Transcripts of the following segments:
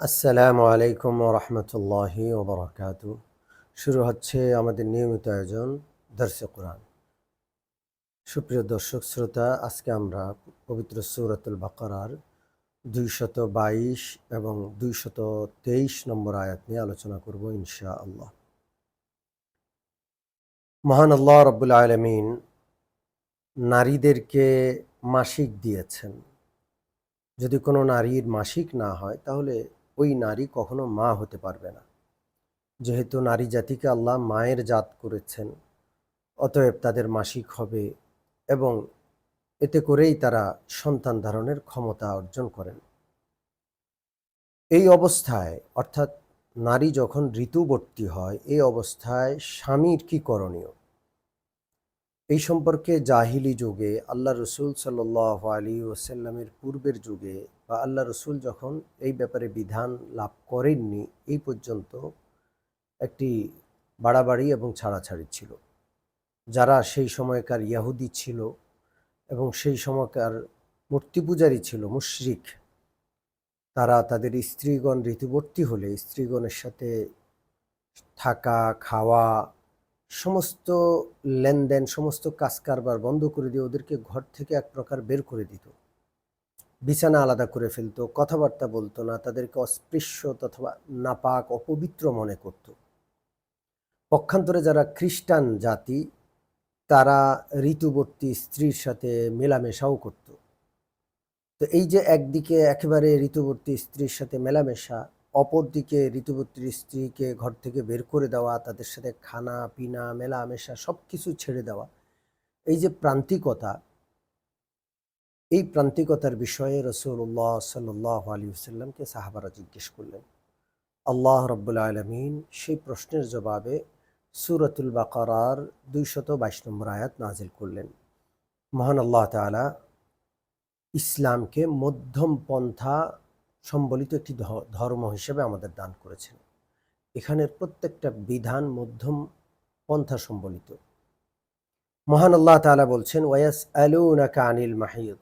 আসসালামু আলাইকুম রহমতুল্লাহি ওবরাকাত শুরু হচ্ছে আমাদের নিয়মিত আয়োজন দর্শে কোরআন। সুপ্রিয় দর্শক, শ্রোতা, আজকে আমরা পবিত্র সৌরাতুল বাকারার দুইশত বাইশ এবং দুইশত তেইশ নম্বর আয়াত নিয়ে আলোচনা করব ইনশা আল্লাহ মহান আল্লাহ রব্বুল আলমিন নারীদেরকে মাসিক দিয়েছেন। যদি কোনো নারীর মাসিক না হয়, তাহলে ওই নারী কখনো মা হতে পারবে না। যেহেতু নারী জাতিকে আল্লাহ মায়ের জাত করেছেন, অতএব তাদের মাসিক হবে এবং এতে করেই তারা সন্তান ধারণের ক্ষমতা অর্জন করেন। এই অবস্থায়, অর্থাৎ নারী যখন ঋতুবর্তী হয়, এই অবস্থায় স্বামীর কি করণীয়? এই সম্পর্কে জাহিলি যুগে আল্লাহ রসুল সাল্লাহ আলী ওসাল্লামের পূর্বের যুগে বা আল্লাহ রসুল যখন এই ব্যাপারে বিধান লাভ করেননি, এই পর্যন্ত একটি বাড়াবাড়ি এবং ছাড়াছাড়ি ছিল। যারা সেই সময়কার ইয়াহুদি ছিল এবং সেই সময়কার মূর্তি পূজারী ছিল, মুশরিক, তারা তাদের স্ত্রীগণ ঋতুবর্তী হলে স্ত্রীগণের সাথে থাকা, খাওয়া সমস্ত লেনদেন, সমস্ত কাজ কারবার বন্ধ করে দিয়ে ওদেরকে ঘর থেকে এক প্রকার বের করে দিত। বিছানা আলাদা করে ফেলতো, কথাবার্তা বলতো না, তাদেরকে অস্পৃশ্য তথা নাপাক, অপবিত্র মনে করত। পক্ষান্তরে যারা খ্রিস্টান জাতি, তারা ঋতুবর্তী স্ত্রীর সাথে মেলামেশাও করত। তো এই যে একদিকে একেবারে ঋতুবর্তী স্ত্রীর সাথে মেলামেশা অপরদিকে ঋতুবর্তীর স্ত্রীকে ঘর থেকে বের করে দেওয়া, তাদের সাথে খানা, পিনা, মেলামেশা সব কিছু ছেড়ে দেওয়া। এই যে প্রান্তিকতা, এই প্রান্তিকতার বিষয়ে রসুল্লাহ সাল্লাহ আলী সাল্লামকে সাহাবারা জিজ্ঞেস করলেন, আল্লাহ রব্বুল আলমিন সেই প্রশ্নের জবাবে সুরতুল বাকারার দুইশত বাইশ নম্বর আয়াত নাজিল করলেন। মহান আল্লাহ তালা ইসলামকে মধ্যম পন্থা সম্বলিত একটি ধর্ম হিসেবে আমাদের দান করেছেন। এখানের প্রত্যেকটা বিধান মধ্যম পন্থা সম্বলিত। মহান আল্লাহ তালা বলছেন ওয়াস আলুনাকা আনিল মাহিদ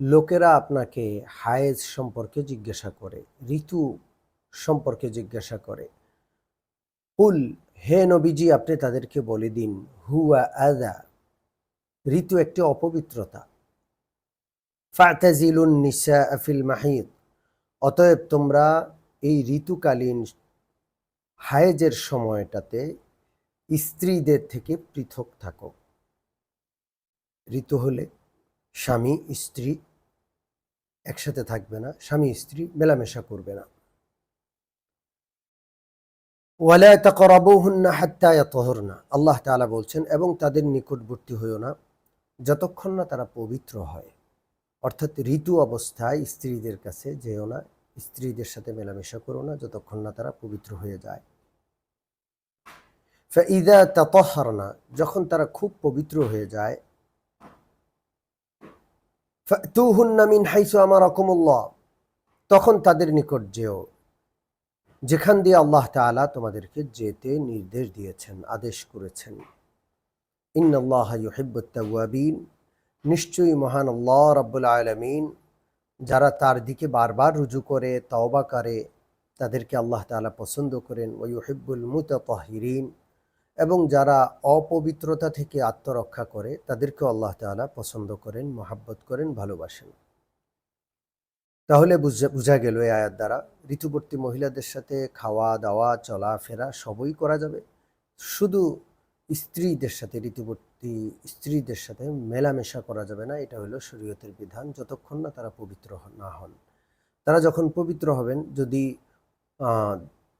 লোকেরা আপনাকে হায়েজ সম্পর্কে জিজ্ঞাসা করে, ঋতু সম্পর্কে জিজ্ঞাসা করে। কুল, হে নবীজি, আপনি তাদেরকে বলে দিন, হুয়া আদা ঋতু একটি অপবিত্রতা। ফাতাজিলুন নিসা আফিল মাহিদ অতএব তোমরা এই ঋতুকালীন হায়েজের সময়টাতে স্ত্রীদের থেকে পৃথক থাকো। ঋতু হলে স্বামী, স্ত্রী একসাথে থাকবে না, স্বামী, স্ত্রী মেলামেশা করবে না। ওয়ালা তাকরাবুহুন্না হাত্তা ইয়াতহুরনা, আল্লাহ তাআলা বলছেন, এবং তাদের নিকটবর্তী হইও না যতক্ষণ না তারা পবিত্র হয়। অর্থাৎ ঋতু অবস্থায় স্ত্রীদের কাছে যেও না স্ত্রীদের সাথে মেলামেশা করো না, যতক্ষণ না তারা পবিত্র হয়ে যায়। ইদা তাতহারনা, যখন তারা খুব পবিত্র হয়ে যায় মিন হাইসু আমার তখন তাদের নিকট যেও, যেখান দিয়ে আল্লাহ তালা তোমাদেরকে যেতে নির্দেশ দিয়েছেন, আদেশ করেছেন। ইন্নআল্লাহ ইউহিব্বুত্তাওয়াবিন নিশ্চয়ই মহান আল্লাহ রাব্বুল আলমিন যারা তার দিকে বারবার রুজু করে, তওবা করে, তাদেরকে আল্লাহ তালা পছন্দ করেন ওয়ুহিব্বুল মুতাহিরিন এবং যারা অপবিত্রতা থেকে আত্মরক্ষা করে তাদেরকে আল্লাহ তালা পছন্দ করেন, মহাব্বত করেন, ভালোবাসেন। তাহলে বুঝা, বোঝা গেল এই আয়াত দ্বারা, ঋতুবর্তী মহিলাদের সাথে খাওয়া, দাওয়া, চলাফেরা সবই করা যাবে। শুধু স্ত্রীদের সাথে ঋতুবর্তী স্ত্রীদের সাথে মেলামেশা করা যাবে না, এটা হলো শরীয়তের বিধান। যতক্ষণ না তারা পবিত্র না হন। তারা যখন পবিত্র হবেন, যদি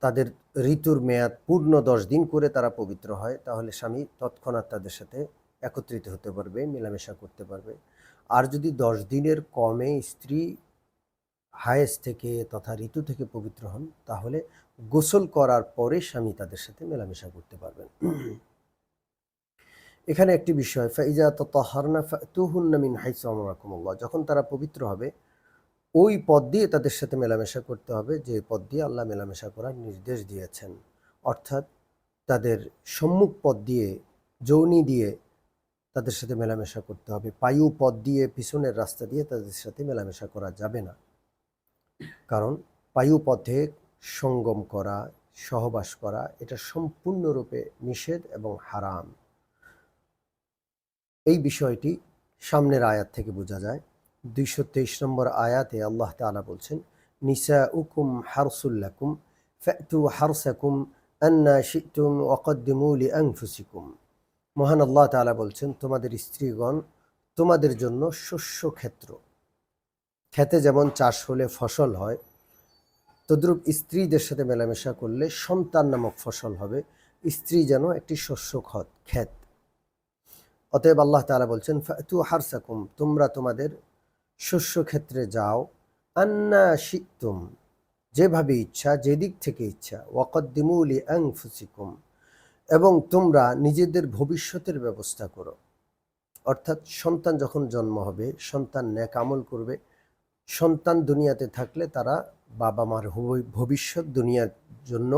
তাদের ঋতুর মেয়াদ পূর্ণ দশ দিন করে তারা পবিত্র হয়, তাহলে স্বামী তৎক্ষণাৎ তাদের সাথে একত্রিত হতে পারবে, মেলামেশা করতে পারবে। আর যদি দশ দিনের কমে স্ত্রী হায়েস থেকে তথা ঋতু থেকে পবিত্র হন, তাহলে গোসল করার পরে স্বামী তাদের সাথে মেলামেশা করতে পারবেন। এখানে একটি বিষয়, ফাইজা তহারনা তুহুন্না মিন হাইসামরাকুমুল্লাহ যখন তারা পবিত্র হবে, ওই পদ দিয়ে তাদের সাথে মেলামেশা করতে হবে, যে পদ দিয়ে আল্লাহ মেলামেশা করার নির্দেশ দিয়েছেন। অর্থাৎ তাদের সম্মুখ পদ দিয়ে, যৌনি দিয়ে তাদের সাথে মেলামেশা করতে হবে, পায়ু পদ দিয়ে পিছনের রাস্তা দিয়ে তাদের সাথে মেলামেশা করা যাবে না। কারণ পায়ু পথে সঙ্গম করা, সহবাস করা, এটা সম্পূর্ণরূপে নিষেধ এবং হারাম। এই বিষয়টি সামনের আয়াত থেকে বোঝা যায়। দুইশো তেইশ নম্বর আয়াতে আল্লাহ তাআলা বলছেন নিসা উকুম হারসুল্লাকুম ফ্যাতু হারসাকুম আন্না শিতুম ওকদ্দিমুলি আংফুসিকুম মহান আল্লাহ তালা বলছেন, তোমাদের স্ত্রীগণ তোমাদের জন্য শস্য ক্ষেত্র। খেতে যেমন চাষ হলে ফসল হয়, তদ্রূপ স্ত্রীদের সাথে মেলামেশা করলে সন্তান নামক ফসল হবে। স্ত্রী যেন একটি শস্য খত ক্ষেত। অতএব আল্লাহ তাআলা বলছেন, ফাতু হারসাকুম, তোমরা তোমাদের শস্য ক্ষেত্রে যাও, আন্না শিতুম, যেভাবে ইচ্ছা, যেদিক থেকে ইচ্ছা ওয়াকদ্দিমুলি আংফুসিকুম এবং তোমরা নিজেদের ভবিষ্যতের ব্যবস্থা করো। অর্থাৎ সন্তান যখন জন্ম হবে, সন্তান ন্যাক আমল করবে, সন্তান দুনিয়াতে থাকলে তারা বাবা মার ভবিষ্যৎ দুনিয়ার জন্য,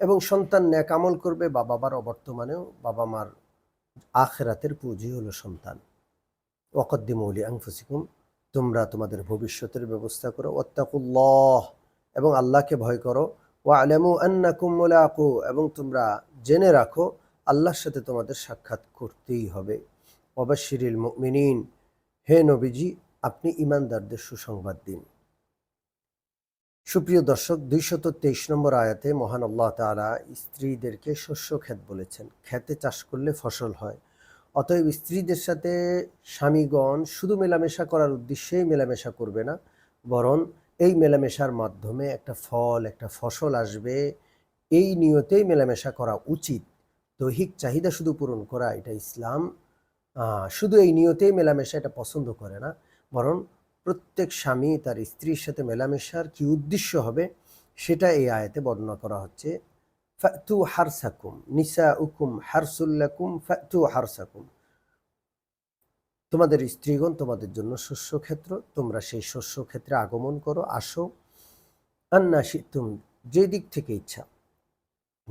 এবং সন্তান ন্যাক আমল করবে বাবা মার অবর্তমানেও বাবা মার আখেরাতের পুঁজি হলো সন্তান। ওয়াকদ্দিমৌলি আংফুসিকুম তোমরা তোমাদের ভবিষ্যতের ব্যবস্থা করো ওত্তাকুল্লাহ এবং আল্লাহকে ভয় করো ও আলামু আন্নাকুম মুলাকু, এবং তোমরা জেনে রাখো, আল্লাহর সাথে তোমাদের সাক্ষাৎ করতেই হবে। অবাশিরিল মুমিনিন, হে নবীজি, আপনি ইমানদারদের সুসংবাদ দিন। সুপ্রিয় দর্শক, দুইশত তেইশ নম্বর আয়াতে মহান আল্লাহ তাআলা স্ত্রীদেরকে শস্য ক্ষেত বলেছেন। খেতে চাষ করলে ফসল হয়। অতএব স্ত্রীদের সাথে স্বামীগণ শুধু মেলামেশা করার উদ্দেশ্যেই মেলামেশা করবে না, বরং এই মেলামেশার মাধ্যমে একটা ফল, একটা ফসল আসবে। এই নিয়তেই মেলামেশা করা উচিত। দৈহিক চাহিদা শুধু পূরণ করা, এটা ইসলাম শুধু এই নিয়তেই মেলামেশা এটা পছন্দ করে না, বরং প্রত্যেক স্বামী তার স্ত্রীর সাথে মেলামেশার কি উদ্দেশ্য হবে সেটা এই আয়াতে বর্ণনা করা হচ্ছে। ফাতু হারসাকুম নিসা উকুম হারসুল্লাকুম, ফাতু হারসাকুম। তোমাদের স্ত্রীগণ তোমাদের জন্য শস্য ক্ষেত্র তোমরা সেই শস্য ক্ষেত্রে আগমন করো, আসো। আন্না তুমি যে দিক থেকে ইচ্ছা।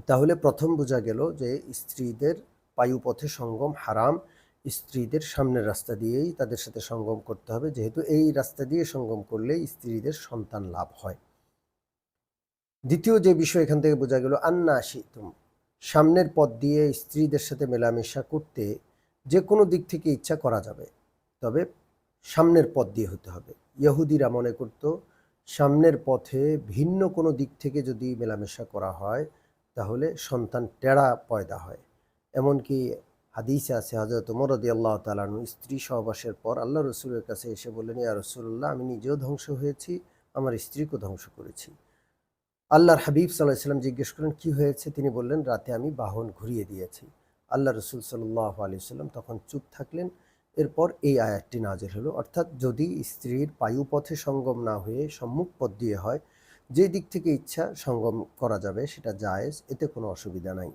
তাহলে প্রথম বোঝা গেল যে স্ত্রীদের পায়ুপথে সঙ্গম হারাম। স্ত্রীদের সামনের রাস্তা দিয়েই তাদের সাথে সঙ্গম করতে হবে। যেহেতু এই রাস্তা দিয়ে সঙ্গম করলে স্ত্রীদের সন্তান লাভ হয়। দ্বিতীয় যে বিষয় এখান থেকে বোঝা গেল, আন্না তুম সামনের পথ দিয়ে স্ত্রীদের সাথে মেলামেশা করতে যে কোনো দিক থেকে ইচ্ছা করা যাবে। তবে সামনের পথ দিয়ে হতে হবে। ইহুদিরা মনে করত, সামনের পথে ভিন্ন কোনো দিক থেকে যদি মেলামেশা করা হয়, তাহলে সন্তান টেড়া পয়দা হয়। এমনকি হাদিসে আছে হজরত মরদি আল্লাহ তালানু স্ত্রী সহবাসের পর আল্লাহ রসুলের কাছে এসে বললেন, ইয়া রসুল্লাহ আমি নিজেও ধ্বংস হয়েছি, আমার স্ত্রীকেও ধ্বংস করেছি। আল্লাহর হাবিব সাল্লাহ সাল্লাম জিজ্ঞেস করেন কি হয়েছে? তিনি বললেন, রাতে আমি বাহন ঘুরিয়ে দিয়েছি। আল্লাহ রসুল সাল্লাহ আলি সাল্লাম তখন চুপ থাকলেন। এরপর এই আয়াতটি নাজির হলো, অর্থাৎ যদি স্ত্রীর পায়ুপথে সঙ্গম না হয়ে সম্মুখ পথ দিয়ে হয় যে দিক থেকে ইচ্ছা সঙ্গম করা যাবে, সেটা জায়েজ, এতে কোনো অসুবিধা নাই।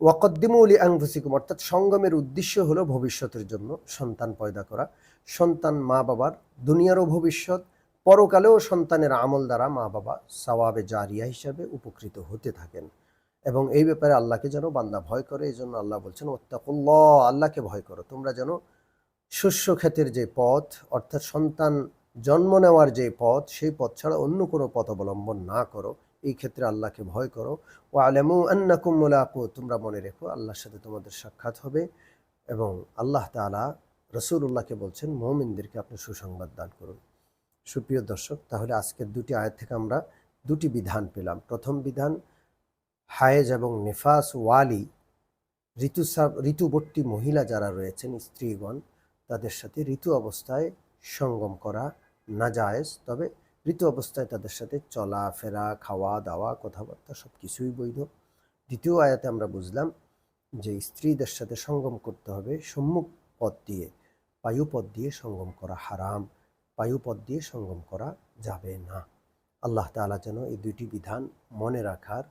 ওয়াকদ্দিমৌলি আংভুসিকুম অর্থাৎ সঙ্গমের উদ্দেশ্য হলো ভবিষ্যতের জন্য সন্তান পয়দা করা। সন্তান মা বাবার, দুনিয়ারও ভবিষ্যৎ, পরকালেও সন্তানের আমল দ্বারা মা বাবা সওয়াবে জারিয়া হিসাবে উপকৃত হতে থাকেন। এবং এই ব্যাপারে আল্লাহকে যেন বান্দা ভয় করে এই জন্য আল্লাহ বলছেন ওত্তাকুল্লাহ আল্লাহকে ভয় করো। তোমরা যেন শস্য ক্ষেতের যে পথ, অর্থাৎ সন্তান জন্ম নেওয়ার যে পথ, সেই পথ ছাড়া অন্য কোনো পথ অবলম্বন না করো। এই ক্ষেত্রে আল্লাহকে ভয় করো। ও আলেমু আন্নাকুম মোলাকু তোমরা মনে রেখো আল্লাহর সাথে তোমাদের সাক্ষাৎ হবে এবং আল্লাহ তালা রসুল্লাহকে বলছেন, মোমিনদেরকে আপনি সুসংবাদ দান করুন। সুপ্রিয় দর্শক, তাহলে আজকের দুটি আয়াত থেকে আমরা দুটি বিধান পেলাম। প্রথম বিধান, হায়েজ এবং নেফাস ওয়ালি ঋতুসা ঋতুবর্তী মহিলা যারা রয়েছেন, স্ত্রীগণ, তাদের সাথে ঋতু অবস্থায় সঙ্গম করা না জায়েজ তবে ঋতু অবস্থায় তাদের সাথে চলা ফেরা খাওয়া দাওয়া কথাবার্তা সব কিছুই বৈধ। দ্বিতীয় আয়াতে আমরা বুঝলাম যে স্ত্রীদের সাথে সঙ্গম করতে হবে, সম্মুখ পথ দিয়ে বায়ুপথ দিয়ে সঙ্গম করা হারাম বায়ুপথ দিয়ে সঙ্গম করা যাবে না। আল্লাহ তাআলা যেন এই দুইটি বিধান মনে রাখার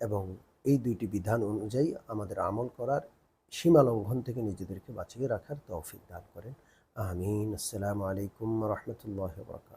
এবং এই দুইটি বিধান অনুযায়ী আমাদের আমল করার সীমা লঙ্ঘন থেকে নিজেদেরকে বাঁচিয়ে রাখার তৌফিক দান করেন। আমিন। আসসালামু আলাইকুম রহমতুল্লাহ বরকাত